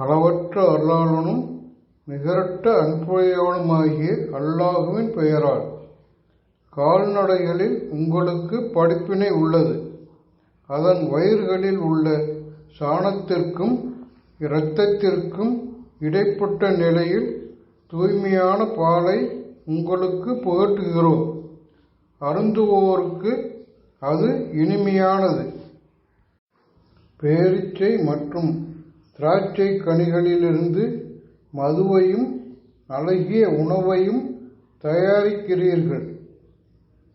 அளவற்ற அருளாளனும் நிகரற்ற அன்புடையவனுமாகிய அல்லாஹுவின் பெயரால் கால்நடைகளில் உங்களுக்கு படிப்பினை உள்ளது. அதன் வயிறுகளில் உள்ள சாணத்திற்கும் இரத்தத்திற்கும் இடைப்பட்ட நிலையில் தூய்மையான பாலை உங்களுக்கு புகட்டுகிறோம். அருந்துவோருக்கு அது இனிமையானது. பேரீச்சை மற்றும் திராட்சை கனிகளிலிருந்து மதுவையும் அழகிய உணவையும் தயாரிக்கிறீர்கள்.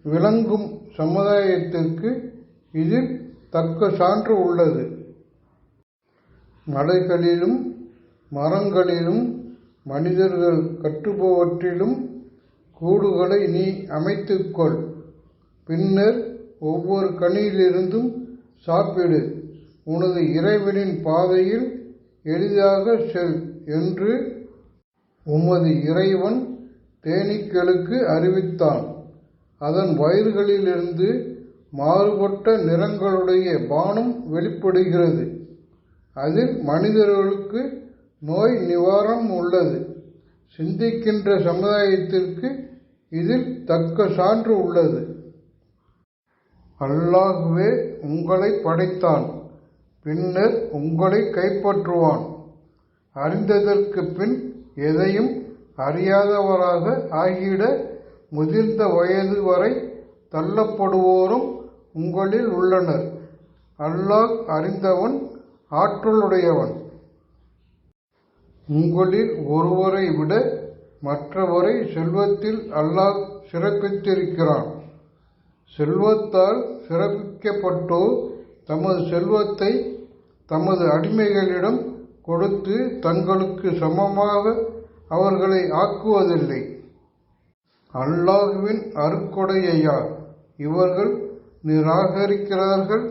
விளங்கும் சமுதாயத்திற்கு இதில் தக்க சான்று உள்ளது. மலைகளிலும் மரங்களிலும் மனிதர்கள் கட்டுபவற்றிலும் கூடுகளை நீ அமைத்துக்கொள். பின்னர் ஒவ்வொரு கனியிலிருந்தும் சாப்பிடு. உனது இறைவனின் பாதையில் எளிதாக செல் என்று உமது இறைவன் தேனீக்களுக்கு அறிவித்தான். அதன் வயிறுகளிலிருந்து மாறுபட்ட நிறங்களுடைய பானம் வெளிப்படுகிறது. அதில் மனிதர்களுக்கு நோய் நிவாரணம் உள்ளது. சிந்திக்கின்ற சமுதாயத்திற்கு இதில் தக்க சான்று உள்ளது. அல்லாஹுவே உங்களை படைத்தான். பின்னர் உங்களை கைப்பற்றுவான். அறிந்ததற்கு பின் எதையும் அறியாதவராக ஆகிட முதிர்ந்த வயது வரை தள்ளப்படுவோரும் உங்களில் உள்ளனர். அல்லாஹ் அறிந்தவன் ஆற்றலுடையவன். உங்களில் ஒருவரை விட மற்றவரை செல்வத்தில் அல்லாஹ் சிறப்பித்திருக்கிறான். செல்வத்தால் சிறப்பிக்கப்பட்டோர் தமது செல்வத்தை தமது அடிமைகளிடம் கொடுத்து தங்களுக்கு சமமாக அவர்களை ஆக்குவதில்லை. அல்லாஹுவின் அருக்கொடையா இவர்கள் நிராகரிக்கிறார்கள்.